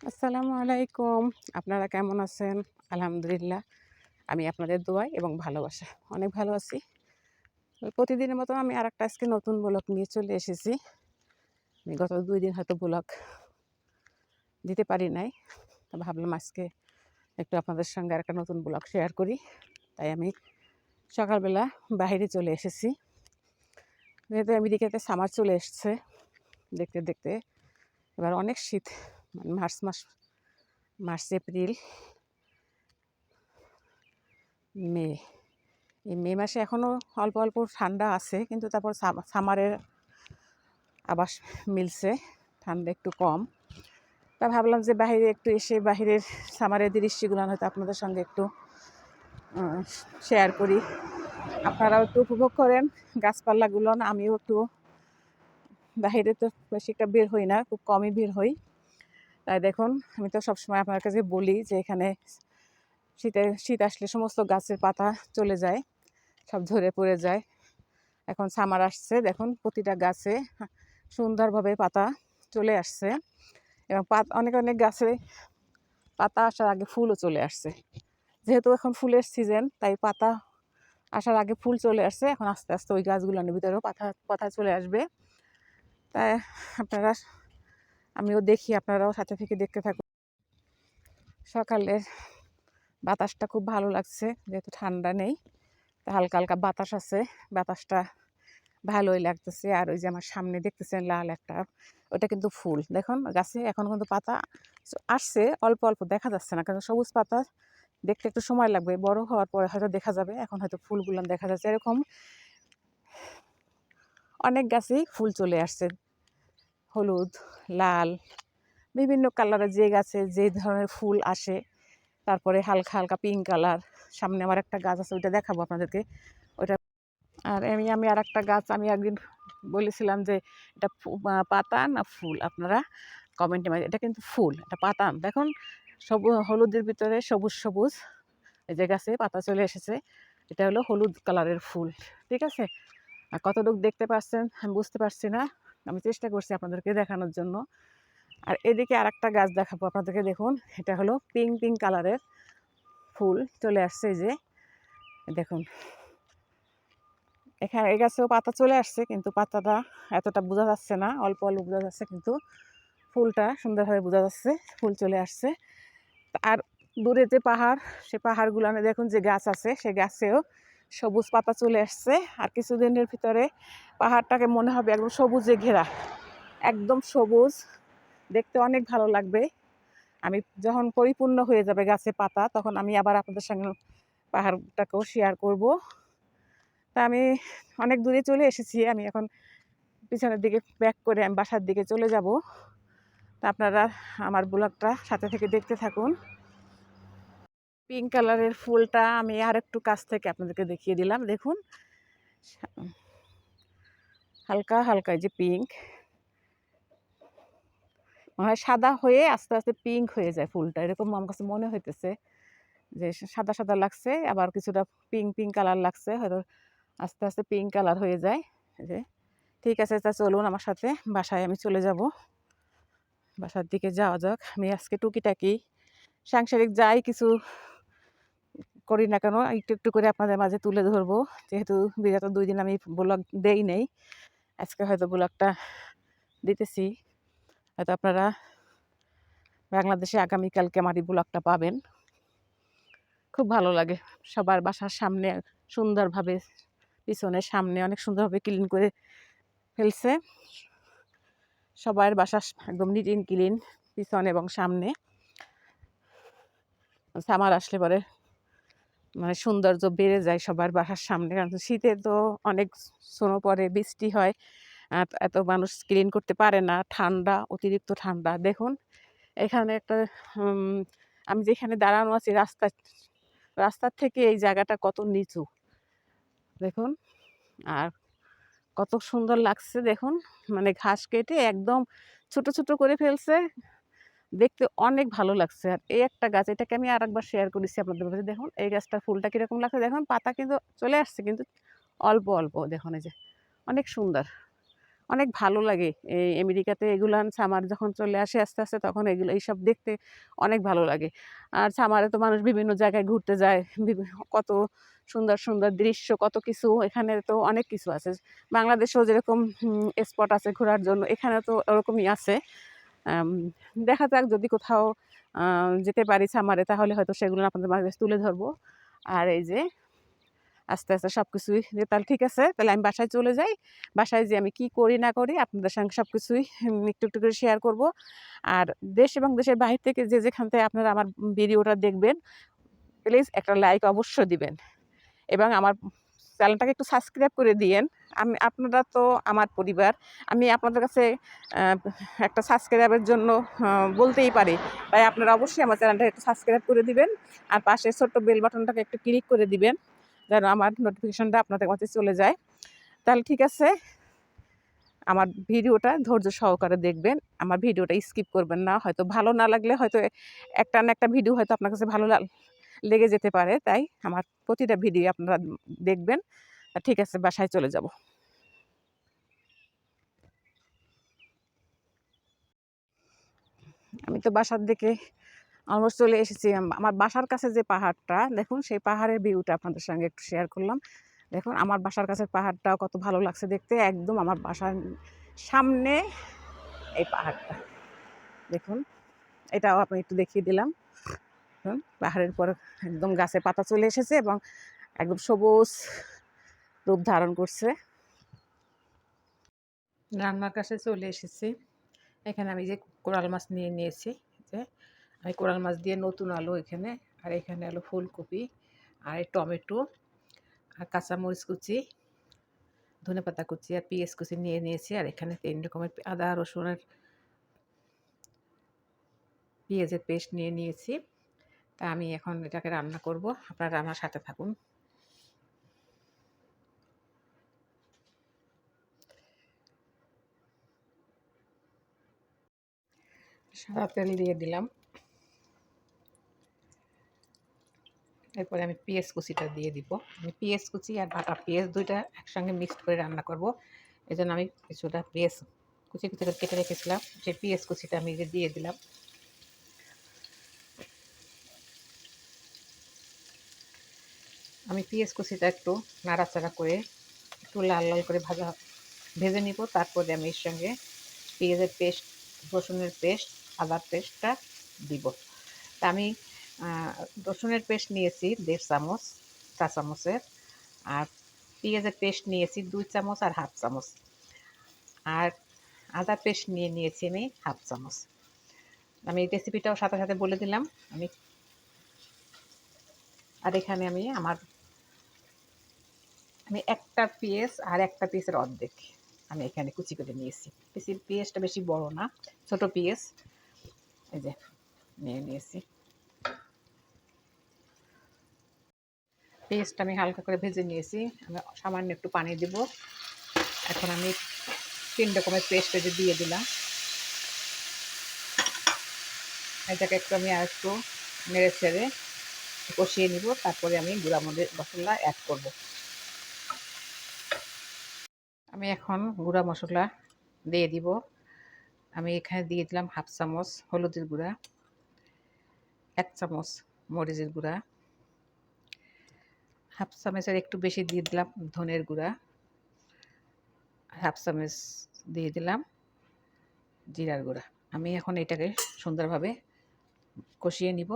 আসসালামু আলাইকুম। আপনারা কেমন আছেন? আলহামদুলিল্লাহ, আমি আপনাদের দোয়াই এবং ভালোবাসা অনেক ভালো আছি। প্রতিদিনের মতো আমি আর একটা আজকে নতুন ব্লগ নিয়ে চলে এসেছি। আমি গত দুই দিন হয়তো ব্লগ দিতে পারি নাই। তো ভাবলাম আজকে একটু আপনাদের সঙ্গে আর একটা নতুন ব্লগ শেয়ার করি। তাই আমি সকালবেলা বাইরে চলে এসেছি। যেহেতু আমেরিকাতে সামার চলে এসছে, দেখতে দেখতে এবার অনেক শীত মার্চ মাস, মার্চ, এপ্রিল, মে, এই মে মাসে এখনও অল্প অল্প ঠান্ডা আছে, কিন্তু তারপর সামারের আবাস মিলছে, ঠান্ডা একটু কম। তা ভাবলাম যে বাইরে একটু এসে বাহিরের সামারের দৃশ্যগুলো হয়তো আপনাদের সঙ্গে একটু শেয়ার করি। আপনারাও একটু উপভোগ করেন, গাছপালাগুলো আমিও একটু বাহিরে তো বেশি একটা বের হই না, খুব কমই বের হই। তাই দেখুন, আমি তো সবসময় আপনার কাছে বলি যে এখানে শীতে, শীত আসলে সমস্ত গাছের পাতা চলে যায়, সব ঝরে পড়ে যায়। এখন সামার আসছে, দেখুন প্রতিটা গাছে সুন্দরভাবে পাতা চলে আসছে এবং পাত, অনেক অনেক গাছে পাতা আসার আগে ফুলও চলে আসছে। যেহেতু এখন ফুলের সিজন, তাই পাতা আসার আগে ফুল চলে আসছে, এখন আস্তে আস্তে ওই গাছগুলোর ভিতরেও পাতা পাতা চলে আসবে। তাই আপনারা আমিও দেখি, আপনারাও সাথে থেকে দেখতে থাকুন। সকালের বাতাসটা খুব ভালো লাগছে, যেহেতু ঠান্ডা নেই হালকা হালকা বাতাস আছে, বাতাসটা ভালোই লাগতেছে। আর ওই যে আমার সামনে দেখতেছেন লাল একটা, ওটা কিন্তু ফুল। দেখুন, গাছে এখন কিন্তু পাতা আসছে, অল্প অল্প দেখা যাচ্ছে না, কারণ সবুজ পাতা, দেখতে একটু সময় লাগবে। বড় হওয়ার পরে হয়তো দেখা যাবে, এখন হয়তো ফুলগুলো দেখা যাচ্ছে। এরকম অনেক গাছেই ফুল চলে আসছে। হলুদ, লাল, বিভিন্ন কালারের যে গাছে যে ধরনের ফুল আসে, তারপরে হালকা হালকা পিঙ্ক কালার সামনে আমার একটা গাছ আছে, ওইটা দেখাবো আপনাদেরকে। ওইটা আর আমি আমি আর একটা গাছ, আমি একদিন বলেছিলাম যে এটা পাতা না ফুল? আপনারা কমেন্টে মাঝে এটা কিন্তু ফুল, এটা পাতা। দেখুন, সবু, হলুদের ভিতরে সবুজ সবুজ এই যে গাছে পাতা চলে এসেছে। এটা হলো হলুদ কালারের ফুল, ঠিক আছে? আর কতটুকু দেখতে পাচ্ছেন আমি বুঝতে পারছি না। আমি চেষ্টা করছি আপনাদেরকে দেখানোর জন্য। আর এদিকে আর একটা গাছ দেখাবো আপনাদেরকে, দেখুন, এটা হলো পিঙ্ক পিঙ্ক কালারের ফুল চলে আসছে যে, দেখুন। এখানে এই গাছেও পাতা চলে আসছে, কিন্তু পাতাটা এতটা বোঝা যাচ্ছে না, অল্প অল্প বোঝা যাচ্ছে, কিন্তু ফুলটা সুন্দরভাবে বোঝা যাচ্ছে, ফুল চলে আসছে। আর দূরে যে পাহাড়, সে পাহাড়গুলানে দেখুন যে গাছ আছে, সে গাছেও সবুজ পাতা চলে আসছে। আর কিছুদিনের ভিতরে পাহাড়টাকে মনে হবে একদম সবুজে ঘেরা। একদম সবুজ। দেখতে অনেক ভালো লাগবে। আমি যখন পরিপূর্ণ হয়ে যাবে গাছে পাতা, তখন আমি আবার আপনাদের সঙ্গে পাহাড়টাকেও শেয়ার করব। তা আমি অনেক দূরে চলে এসেছি। আমি এখন পিছনের দিকে ব্যাক করে আমি বাসার দিকে চলে যাব। তা আপনারা আমার ব্লগটা সাথে থেকে দেখতে থাকুন। পিঙ্ক কালারের ফুলটা আমি আর একটু কাছ থেকে আপনাদেরকে দেখিয়ে দিলাম। দেখুন। হালকা হালকা যে পিঙ্ক। মনে সাদা হয়ে আস্তে আস্তে পিঙ্ক হয়ে যায় ফুলটা। এরকম আমার কাছে মনে হইতেছে যে সাদা সাদা লাগছে, আবার কিছুটা পিঙ্ক পিঙ্ক কালার লাগছে। হয়তো আস্তে আস্তে পিঙ্ক কালার হয়ে যায়। যে। ঠিক আছে, তা চলুন আমার সাথে বাসায় আমি চলে যাব। বাসার দিকে যাওয়া যাক। আমি আজকে টুকিটাকি সাংসারিক যাই কিছু করি না কেন, একটু একটু করে আপনাদের মাঝে তুলে ধরবো। যেহেতু বিগত দুই দিন আমি ব্লগ দেই নেই, আজকে হয়তো ব্লগটা দিতেছি। হয়তো আপনারা বাংলাদেশে আগামীকালকে আমার এই ব্লগটা পাবেন। খুব ভালো লাগে। সবার বাসার সামনে সুন্দরভাবে, পিছনের সামনে অনেক সুন্দরভাবে ক্লিন করে ফেলছে। সবার বাসা একদম নিট ইন ক্লিন পিছন এবং সামনে। সামার আসলে পরে মানে সৌন্দর্য বেড়ে যায় সবার বাসার সামনে। কারণ শীতে তো অনেক স্নো পরে বৃষ্টি হয়। এত মানুষ ক্লিন করতে পারে না। ঠান্ডা, অতিরিক্ত ঠান্ডা। দেখুন, এখানে একটা আমি যেখানে দাঁড়ানো আছি রাস্তা রাস্তার থেকে এই জায়গাটা কত নিচু। দেখুন, আর কত সুন্দর লাগছে। দেখুন মানে ঘাস কেটে একদম ছোট ছোট করে ফেলছে। দেখতে অনেক ভালো লাগছে। আর এই একটা গাছ, এটাকে আমি আর একবার শেয়ার করেছি আপনাদের কাছে দেখুন, এই গাছটার ফুলটা কীরকম লাগছে। দেখুন, পাতা কিন্তু চলে আসছে, কিন্তু অল্প অল্প, দেখুন এই যে, অনেক সুন্দর। অনেক ভালো লাগে। এই আমেরিকাতে এগুলো সামার যখন চলে আসে, আস্তে আস্তে তখন এগুলো, এইসব দেখতে অনেক ভালো লাগে। আর সামারে তো মানুষ বিভিন্ন জায়গায় ঘুরতে যায় কত সুন্দর সুন্দর দৃশ্য, কত কিছু। এখানে তো অনেক কিছু আছে। বাংলাদেশেও যেরকম স্পট আছে ঘোরার জন্য এখানে তো ওরকমই আছে। দেখা যাক যদি কোথাও যেতে পারি সামারে, তাহলে হয়তো সেগুলো আপনাদের মাঝে তুলে ধরবো। আর এই যে, আস্তে আস্তে সব কিছুই যে, তাহলে ঠিক আছে, তাহলে আমি বাসায় চলে যাই। বাসায় যে আমি কি করি, না করি, আপনাদের সঙ্গে সব কিছুই একটু একটু করে শেয়ার করব। আর দেশ এবং দেশের বাহির থেকে যে, যেখান থেকে আপনারা আমার ভিডিওটা দেখবেন প্লিজ একটা লাইক অবশ্যই দিবেন। এবং আমার চ্যানেলটাকে একটু সাবস্ক্রাইব করে দিয়েন। আমি, আপনারা তো আমার পরিবার। আমি আপনাদের কাছে একটা সাবস্ক্রাইবের জন্য বলতেই পারি। তাই আপনারা অবশ্যই আমার চ্যানেলটা একটু সাবস্ক্রাইব করে দিবেন। আর পাশে ছোট্ট বেল বাটনটাকে একটু ক্লিক করে দিবেন, যেন আমার নোটিফিকেশনটা আপনাদের কাছে চলে যায়। তাহলে ঠিক আছে, আমার ভিডিওটা ধৈর্য সহকারে দেখবেন। আমার ভিডিওটা স্কিপ করবেন না। হয়তো ভালো না লাগলে হয়তো একটা না একটা ভিডিও হয়তো আপনার কাছে ভালো লাগ- যেতে পারে, তাই আমার প্রতিটা ভিডিও আপনারা দেখবেন। ঠিক আছে, বাসায় চলে যাব। আমি তো বাসার দিকে অলমোস্ট চলে এসেছি। আমার বাসার কাছে যে পাহাড়টা, দেখুন, সেই পাহাড়ের ভিউটা আপনাদের সঙ্গে একটু শেয়ার করলাম। দেখুন, আমার বাসার কাছে পাহাড়টাও কত ভালো লাগছে দেখতে। একদম আমার বাসার সামনে এই পাহাড়টা। দেখুন, এটাও আপনি একটু দেখিয়ে দিলাম। পাহাড়ের পর একদম গাছে পাতা চলে এসেছে এবং একদম সবুজ রূপ ধারণ করছে। রান্নার কাছে চলে এসেছি। এখানে আমি যে কোরাল মাছ নিয়ে নিয়েছি, যে আমি কোরাল মাছ দিয়ে নতুন আলু এখানে, আর এখানে আলু ফুলকপি, আর এই টমেটো, আর কাঁচামরিচ কুচি ধনেপাতা কুচি, আর পিঁয়াজ কুচি নিয়ে নিয়েছি, আর এখানে তিন রকমের আদা রসুনের পেঁয়াজের পেস্ট নিয়ে নিয়েছি। তা আমি এখন এটাকে রান্না করব। আপনারা আমার সাথে থাকুন। সাদা তেল দিয়ে দিলাম। এরপরে আমি পেঁয়াজ কুচিটা দিয়ে দিব। আমি পেঁয়াজ কুচি আর বাটা পেঁয়াজ দুইটা একসঙ্গে মিক্সড করে রান্না করব। এই আমি কিছুটা পেঁয়াজ কুচি কুচি করে কেটে রেখেছিলাম। সেই পেঁয়াজ কুচিটা আমি দিয়ে দিলাম। আমি পেঁয়াজ কুচিটা একটু নাড়াচাড়া করে একটু লাল লাল করে ভাজা ভেজে নিব। তারপরে আমি এর সঙ্গে পেঁয়াজের পেস্ট, রসুনের পেস্ট, আদার পেস্টটা দিব। তা আমি রসুনের পেস্ট নিয়েছি দেড় চামচ, চা চামচের, আর পেঁয়াজের পেস্ট নিয়েছি দুই চামচ আর হাফ চামচ। আর আদা পেস্ট নিয়ে নিয়েছি আমি হাফ চামচ। আমি এই রেসিপিটাও সাথে সাথে বলে দিলাম। আমি, আর এখানে আমি আমার আমি একটা পিস আর একটা পিসের অর্ধেক আমি এখানে কুচি করে নিয়েছি। বেশি পিসটা বেশি বড় না, ছোট পিস এই যে, নিয়ে নিয়েছি। পেস্ট আমি হালকা করে ভেজে নিয়েছি। আমি সামান্য একটু পানি দেব। এখন আমি তিন রকমের পেস্ট যে দিয়ে দিলাম। এটাকে একটু আমি আর একটু নেড়ে ছেড়ে কষিয়ে নিব। তারপরে আমি গুঁড়া মরিচ মশলা অ্যাড করব। আমি এখন গুঁড়া মশলা দিয়ে দিব। আমি এখানে দিয়ে দিলাম হাফ চামচ হলুদের গুঁড়া, এক চামচ মরিচের গুঁড়া, হাফ চামচের একটু বেশি দিয়ে দিলাম ধনের গুঁড়া, হাফ চামচ দিয়ে দিলাম জিরার গুঁড়া। আমি এখন এটাকে সুন্দরভাবে কষিয়ে নিব।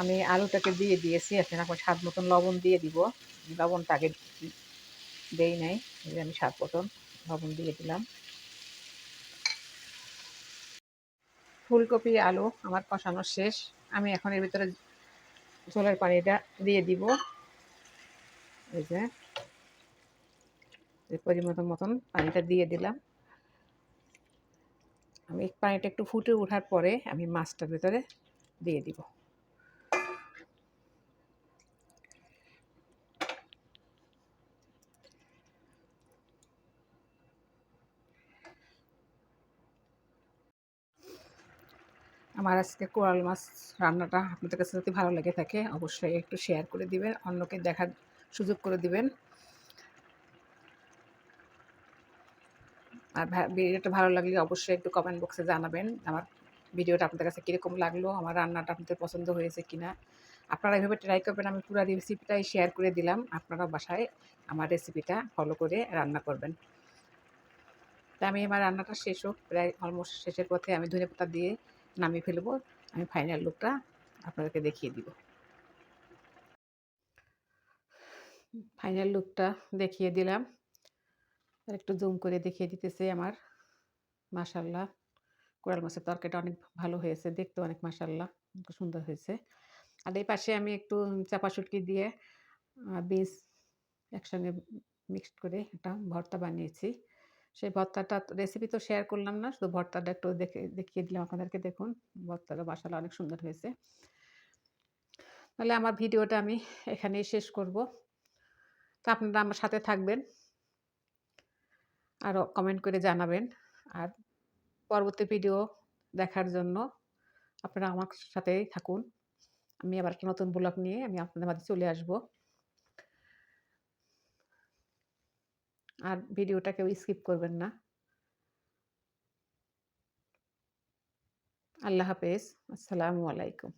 আমি আলুটাকে দিয়ে দিয়েছি, এখন এখন স্বাদ মতন লবণ দিয়ে দিব। লবণটা আগে দেই নাই আমি স্বাদ মতন লবণ দিয়ে দিলাম। ফুলকপি, আলু আমার কষানো শেষ। আমি এখন এর ভিতরে ঝোলের পানিটা দিয়ে দিব। এই যে পরিমাণ মতন পানিটা দিয়ে দিলাম। আমি পানিটা একটু ফুটে ওঠার পরে আমি মাছটার ভিতরে দিয়ে দিব। আমার আজকে কোরাল মাছ রান্নাটা আপনাদের কাছে যদি ভালো লেগে থাকে, অবশ্যই একটু শেয়ার করে দিবেন, অন্যকে দেখার সুযোগ করে দিবেন। আর ভিডিওটা ভালো লাগলে অবশ্যই একটু কমেন্ট বক্সে জানাবেন, আমার ভিডিওটা আপনাদের কাছে কীরকম লাগল, আমার রান্নাটা আপনাদের পছন্দ হয়েছে কিনা। আপনারা এভাবে ট্রাই করবেন, আমি পুরো রেসিপিটাই শেয়ার করে দিলাম আপনারা বাসায় আমার রেসিপিটা ফলো করে রান্না করবেন। তা আমি আমার রান্নাটা শেষ হোক, প্রায় অলমোস্ট শেষের পথে আমি ধনে পাতা দিয়ে নামিয়ে ফেলব। আমি ফাইনাল লুকটা আপনাদেরকে দেখিয়ে দিব। ফাইনাল লুকটা দেখিয়ে দিলাম। আর একটু জুম করে দেখিয়ে দিতেছে আমার। মাশাল্লাহ কোরাল মাছের তরকারিটা অনেক ভালো হয়েছে। দেখতে অনেক মাশাল্লাহ খুব সুন্দর হয়েছে। আর এই পাশে আমি একটু চাপা শুটকি দিয়ে বীজ একসঙ্গে মিক্সড করে একটা ভর্তা বানিয়েছি। সেই ভর্তাটা রেসিপি তো শেয়ার করলাম না, শুধু ভর্তাটা একটু দেখে, দেখিয়ে দিলাম আপনাদেরকে। দেখুন, ভর্তাটা মশালা অনেক সুন্দর হয়েছে। তাহলে আমার ভিডিওটা আমি এখানেই শেষ করব। তো আপনারা আমার সাথে থাকবেন, আরও কমেন্ট করে জানাবেন। আর পরবর্তী ভিডিও দেখার জন্য আপনারা আমার সাথেই থাকুন। আমি আবার একটা নতুন ব্লগ নিয়ে আমি আপনাদের মাঝে চলে আসব। আর ভিডিওটা কেউ স্কিপ করবেন না। আল্লাহ হাফেজ। আসসালামু আলাইকুম।